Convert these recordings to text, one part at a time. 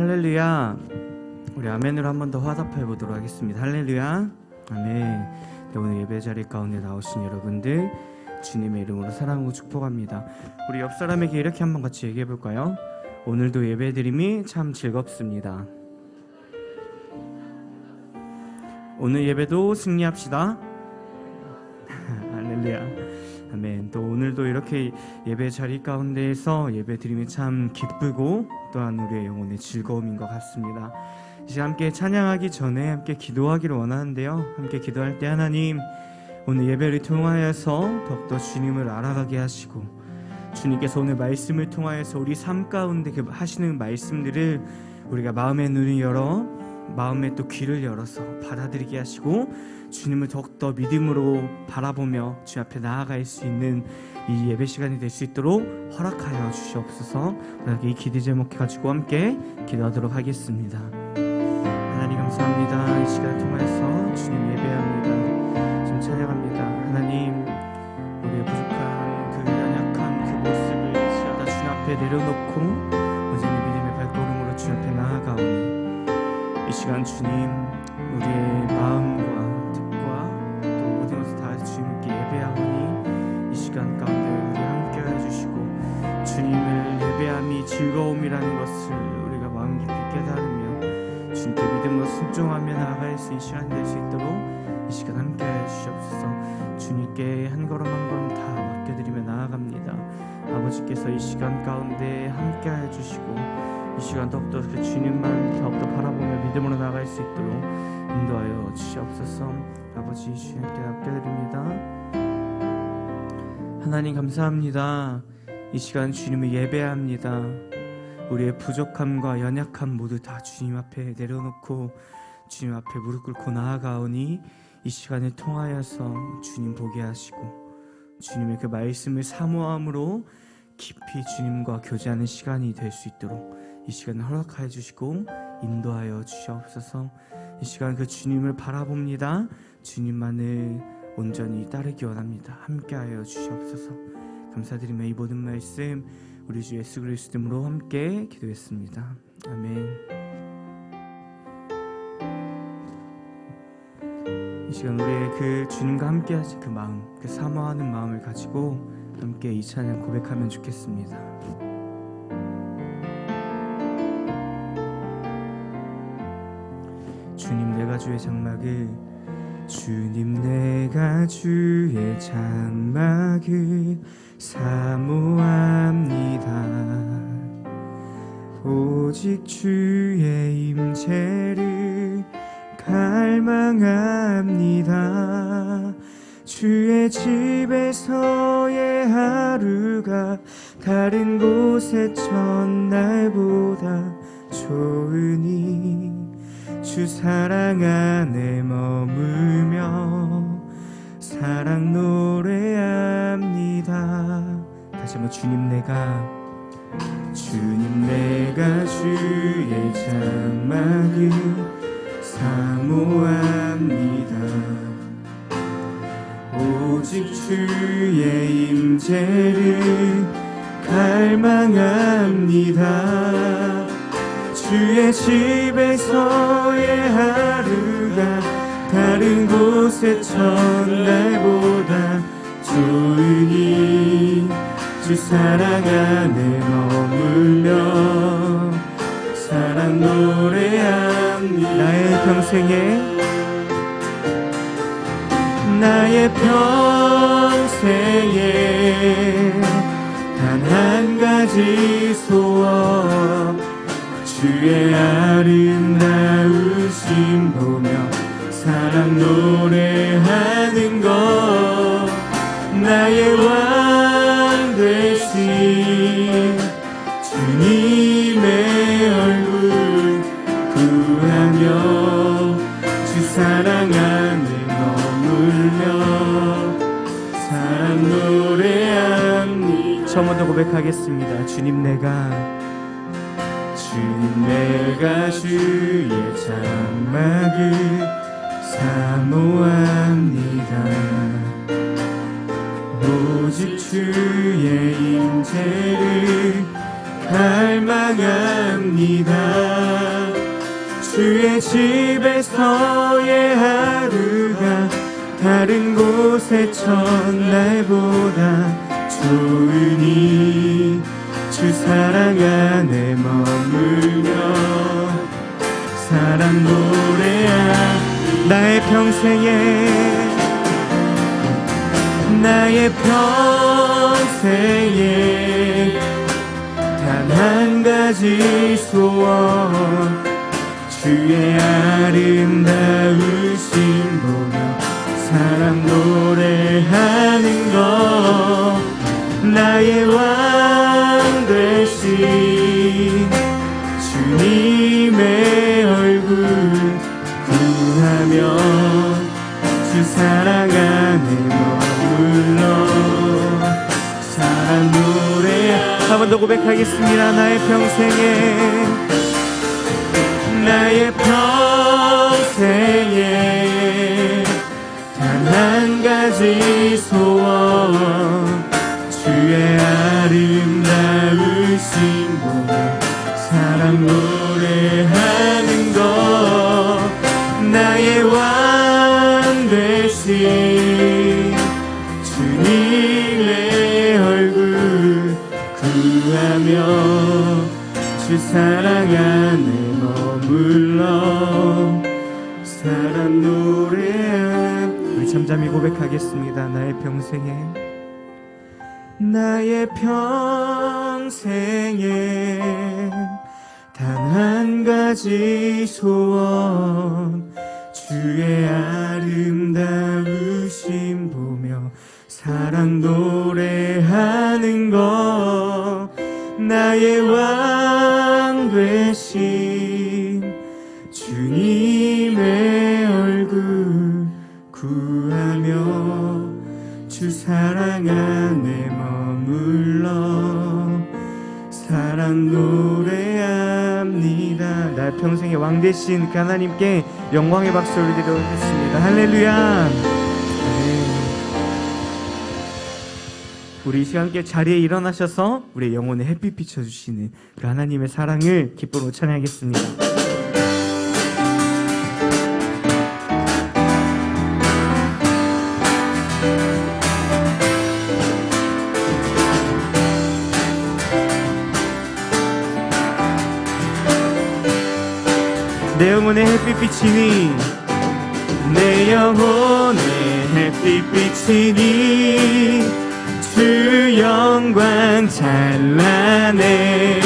할렐루야. 우리 아멘으로 한 번 더 화답해 보도록 하겠습니다. 할렐루야. 아멘. 네, 오늘 예배 자리 가운데 나오신 여러분들 주님의 이름으로 사랑하고 축복합니다. 우리 옆 사람에게 이렇게 한번 같이 얘기해 볼까요? 오늘도 예배 드림이 참 즐겁습니다. 오늘 예배도 승리합시다. 할렐루야. 아멘. 또 오늘도 이렇게 예배 자리 가운데에서 예배 드림이 참 기쁘고 또한 우리의 영혼의 즐거움인 것 같습니다. 이제 함께 찬양하기 전에 함께 기도하기를 원하는데요. 함께 기도할 때 하나님 오늘 예배를 통하여서 더욱더 주님을 알아가게 하시고 주님께서 오늘 말씀을 통하여서 우리 삶 가운데 그 하시는 말씀들을 우리가 마음의 눈을 열어 마음의 또 귀를 열어서 받아들이게 하시고 주님을 더욱더 믿음으로 바라보며 주 앞에 나아갈 수 있는 이 예배 시간이 될 수 있도록 허락하여 주시옵소서. 이 기대 제목 가지고 함께 기도하도록 하겠습니다. 하나님 감사합니다. 이 시간 통해서 주님 예배합니다. 지금 찬양합니다. 하나님 우리의 부족한 그 연약한 그 모습을 지어다 주님 앞에 내려놓고 시간 주님 우리의 마음과 뜻과 또 모든 것을 다 주님께 예배하오니 이 시간 가운데 우리 함께 해주시고 주님을 예배함이 즐거움이라는 것을 우리가 마음 깊이 깨달으며 주님께 믿음으로 순종하며 나아갈 수 있는 시간이 될 수 있도록 이 시간 함께 해주시옵소서. 주님께 한 걸음 한 걸음 다 맡겨드리며 나아갑니다. 아버지께서 이 시간 가운데 함께 해주시고 이 시간 더욱더 그 주님만 더욱더 바라보며 믿음으로 나아갈 수 있도록 인도하여 주시옵소서. 아버지 주님께 맡겨드립니다. 하나님 감사합니다. 이 시간 주님을 예배합니다. 우리의 부족함과 연약함 모두 다 주님 앞에 내려놓고 주님 앞에 무릎 꿇고 나아가오니 이 시간을 통하여서 주님 보게 하시고 주님의 그 말씀을 사모함으로 깊이 주님과 교제하는 시간이 될 수 있도록 이 시간을 허락하여 주시고 인도하여 주시옵소서. 이 시간 그 주님을 바라봅니다. 주님만을 온전히 따르기 원합니다. 함께하여 주시옵소서. 감사드리며 이 모든 말씀 우리 주 예수 그리스도로 함께 기도했습니다. 아멘. 이 시간 우리의 그 주님과 함께 하신 그 마음 그 사모하는 마음을 가지고 함께 이 찬양 고백하면 좋겠습니다 주님 내가 주의 장막을 주님 내가 주의 장막을 사모합니다. 오직 주의 임재를 갈망합니다. 주의 집에서의 하루가 다른 곳의 첫날보다 좋으니 주 사랑 안에 머물며 사랑 노래합니다. 다시 한번 주님 내가 주님 내가 주의 장막을 사모합니다. 오직 주의 임재를 갈망합니다 주의 집에서의 하루가 다른 곳의 첫날보다 좋으니 주 사랑 안에 머물며 사랑 노래합니다. 나의 평생에 나의 평생에 단 한 가지 소원 주의 아름다우심 보며 사랑 노래하는 것 나의 왕 되신 주님의 얼굴 구하며 주 사랑 안에 머물며 사랑 노래합니다. 처음부터 고백하겠습니다. 주님 내가 내가 주의 장막을 사모합니다 오직 주의 임재를 갈망합니다. 주의 집에서의 하루가 다른 곳의 첫날보다 좋으니 주 사랑 안에 평생에 나의 평생에 단 한 가지 소원 주의 아름다우신 보며 사랑 노래하는 것 나의 왕 고백하겠습니다. 나의 평생에. 나의 평생에. 단 한 가지 소원. 주의 아름다우신 보며 사랑 노래 잠잠히 고백하겠습니다. 나의 평생에. 나의 평생에 단 한 가지 소원. 주의 아름다우심 보며 사랑 노래하는 것. 나의 왕 되신 평생의 왕 되신 그 하나님께 영광의 박수를 드려드렸습니다. 할렐루야. 네. 우리 이 시간 함께 자리에 일어나셔서 우리의 영혼에 햇빛 비춰주시는 그 하나님의 사랑을 기쁨으로 찬양하겠습니다. 내 영혼의 햇빛 비치니 내 영혼의 햇빛 비치니 주 영광 찬란해.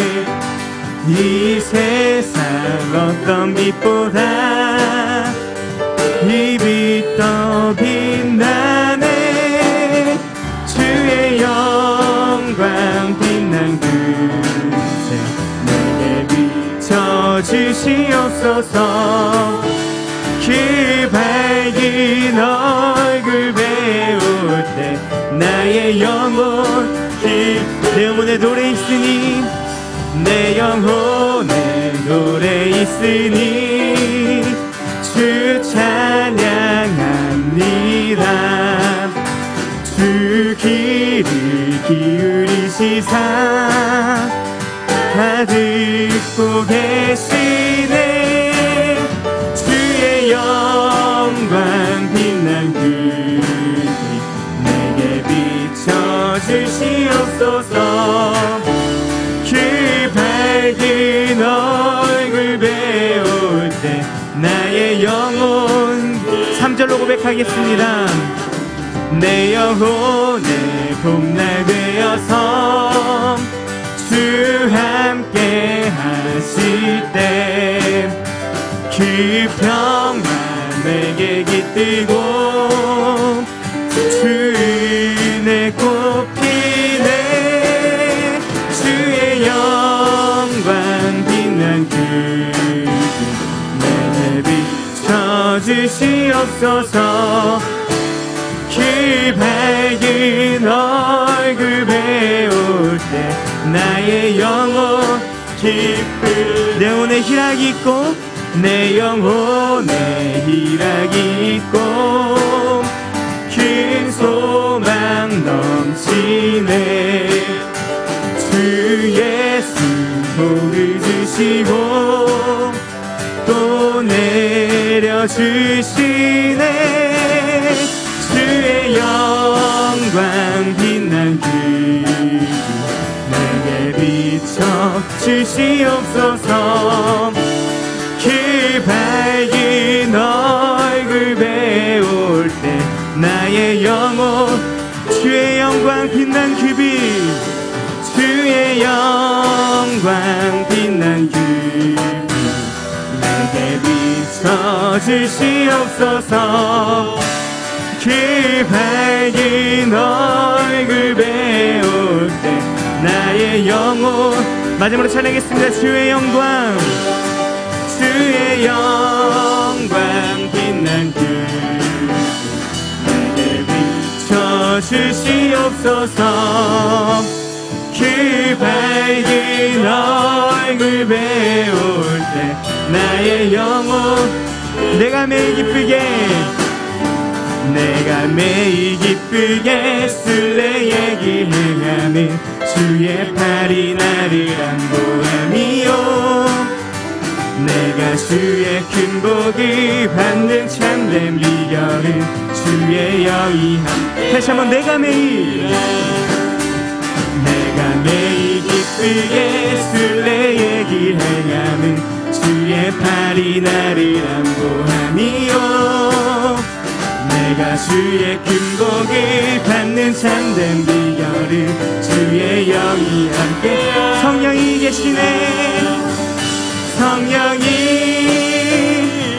이 세상 어떤 빛보다 주시옵소서 그 밝은 얼굴 배울 때 나의 영혼 내 영혼에 노래 있으니 내 영혼에 노래 있으니 주 찬양합니다. 주 귀를 기울이시사 다 듣고 계시 주시옵소서 그 밝은 얼굴 배울 때 나의 영혼 3절로 고백하겠습니다. 내 영혼의 봄날 되어서 주 함께 하실 때 그 평안 내게 깃들고 주시옵소서. 그 밝은 얼굴 배울 때 나의 영혼 기쁨 내 영혼에 희락이 있고 내 영혼에 희락이 있고 큰 소망 넘치네. 주 예수 약속을 주시고 또 내려주시네. 주의 영광 빛난 그 내게 비춰 주시옵소서. 그 밝은 얼굴 배울 때 나의 영혼 주의 영광 빛난 그빛 주의 영광 빛난 그빛 내게 비춰 주시옵소서. 그 밝은 얼굴 배울 때 나의 영혼. 마지막으로 찬양하겠습니다. 주의 영광. 주의 영광 빛난 그 내게 비춰 주시옵소서 그 밝은 얼굴 배울 때 나의 영혼 내가 매일 기쁘게 내가 매일 기쁘게 술래에게 행하는 주의 팔이 나를 안보함이요. 내가 주의 큰 복을 받는 참된 비결은 주의 함께. 다시 한번 내가 매일 내가 매일 기쁘게 술래에게 행하는 주의 팔이 나를 안보함이요. 내가 주의 큰 복을 받는 참된 비결은 주의 영이 함께 성령이 계시네. 성령이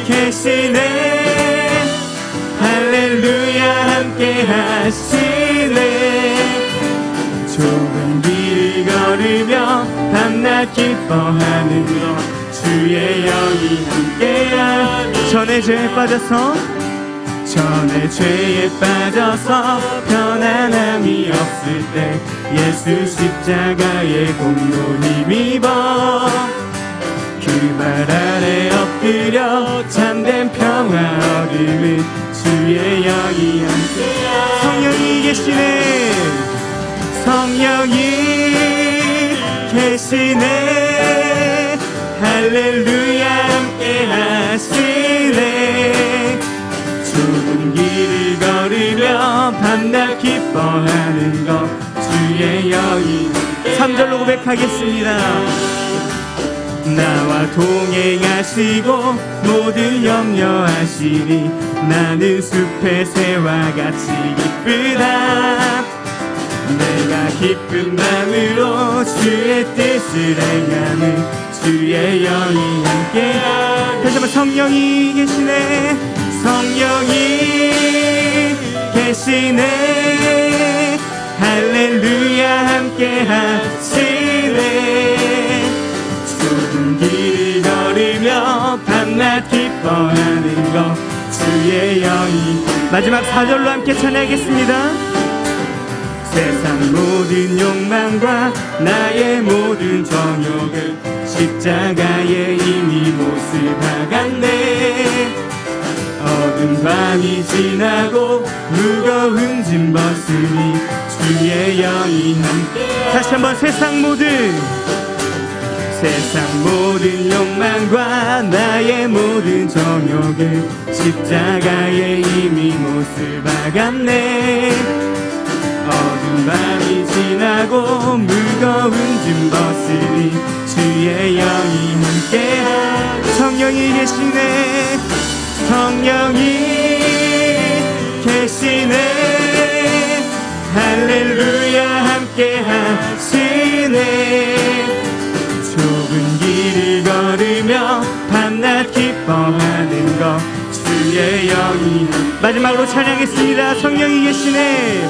계시네. 할렐루야 함께 하시 걸으며 밤낮 기뻐하는 것 주의 영이 함께하 전에 죄에 빠져서 전에 죄에 빠져서 편안함이 없을 때 예수 십자가의 공로 힘입어 그발 아래 엎드려 참된 평화 얻음은 주의 영이 함께 성령이 계시네. 성령이 계시네. 할렐루야 함께 하시네. 좁은 길을 걸으며 밤낮 기뻐하는 것 주의 영이 3절로 고백하겠습니다. 나와 동행하시고 모든 염려하시니 나는 숲의 새와 같이 기쁘다 내가 기쁜 마음으로 주의 뜻을 행하는 주의 영이 함께 다시 한번 성령이 계시네. 성령이 계시네. 할렐루야 함께 하시네. 좁은 길을 걸으며 밤낮 기뻐하는 것 주의 영이. 마지막 4절로 함께 찬양하겠습니다 모든 욕망과 나의 모든 정욕을 십자가에 이미 못을 박았네 어두운 밤이 지나고 무거운 짐 벗으니 주의 영이 함께. 다시 한번 세상 모든 세상 모든 욕망과 나의 모든 정욕을 십자가에 이미 못을 박았네 어두운 밤이 지나고 무거운 짐 벗으니 주의 영이 함께 성령이 계시네. 성령이 계시네. 할렐루야 함께 하시네 좁은 길을 걸으며 밤낮 기뻐하는 것 주의 영이. 마지막으로 찬양했습니다. 성령이 계시네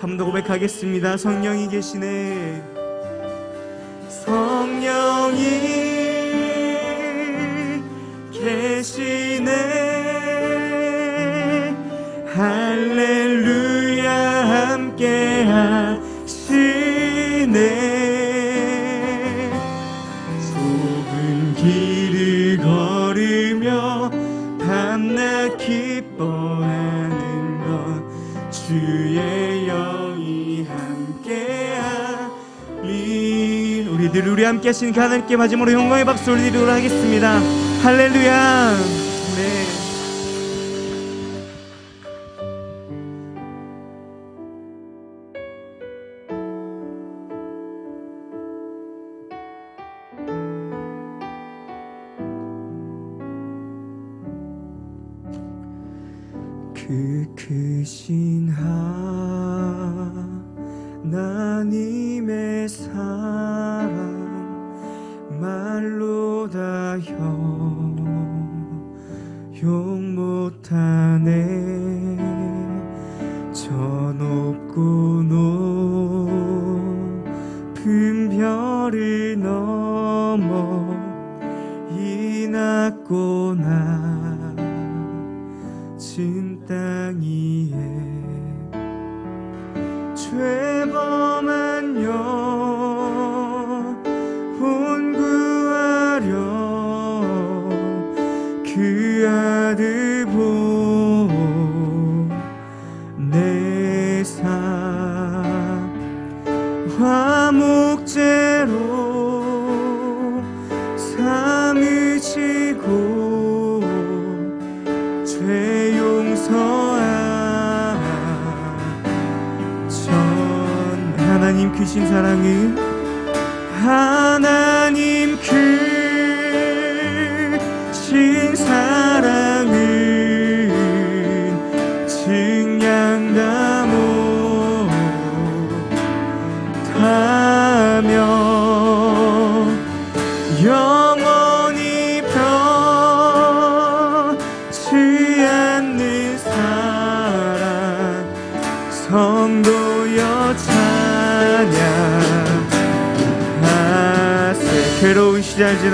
한번 더 고백하겠습니다. 성령이 계시네. 우리 함께 하신 그 하나님께 마지막으로 영광의 박수 올리도록 하겠습니다. 할렐루야. 네. 그 크신 하나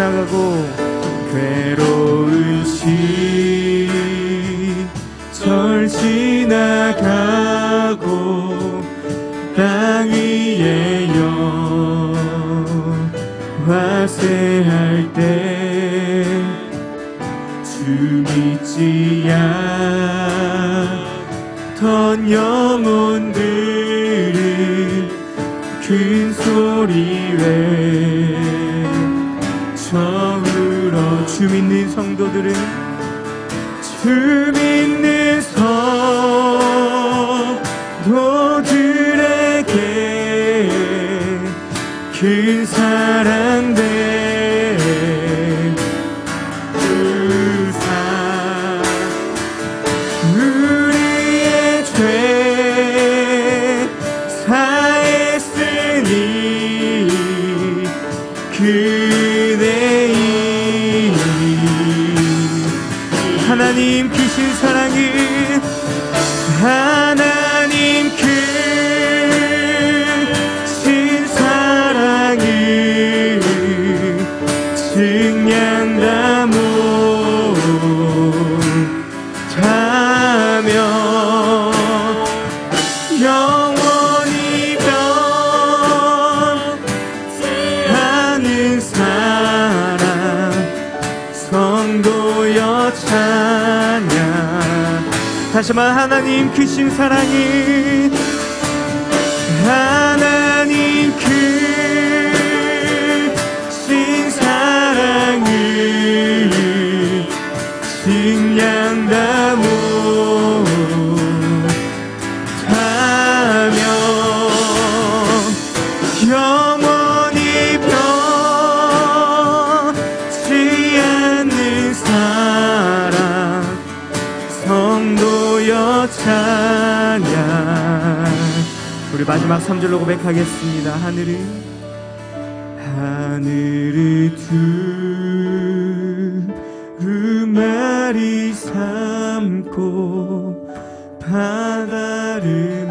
지나가고 괴로운 시절 지나가고 땅 위에 영화세할 때 주 믿지 않던 영혼들은 큰 소리 외 주 믿는 성도들은 주 믿는 성 다시 한번 하나님 귀신 사랑이 우리 마지막 3절로 고백하겠습니다. 하늘은 하늘을 두루마리 삼고 바다를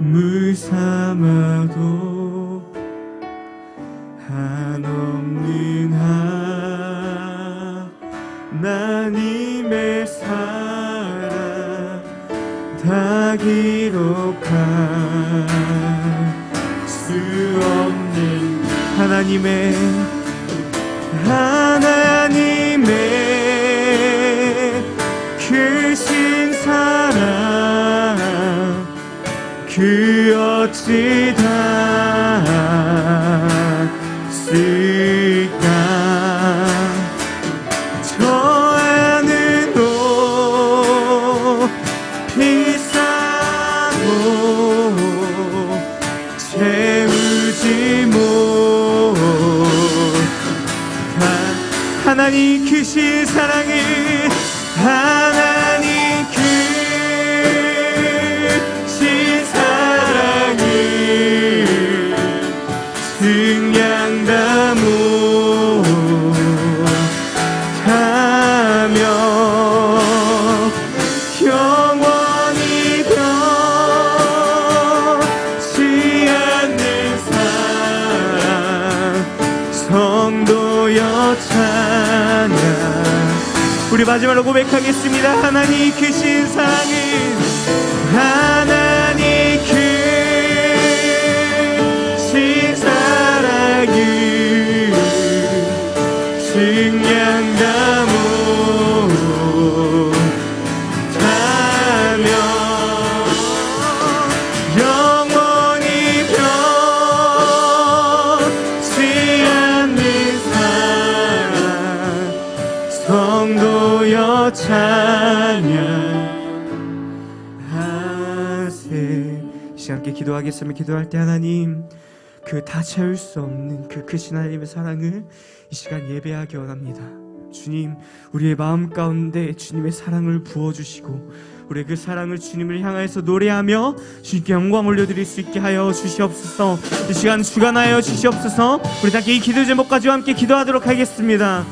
먹물 삼아도 다 기록할 수 없는 하나님의 하나님 마지막으로 고백하겠습니다. 하나님 크신 사랑 기도하겠습니다. 기도할 때 하나님 그 다 채울 수 없는 그 크신 하나님의 사랑을 이 시간 예배하기 원합니다. 주님 우리의 마음 가운데 주님의 사랑을 부어주시고 우리의 그 사랑을 주님을 향하여서 노래하며 주님께 영광 올려드릴 수 있게 하여 주시옵소서. 이 시간 주관하여 주시옵소서. 우리 다 함께 이 기도 제목까지 함께 기도하도록 하겠습니다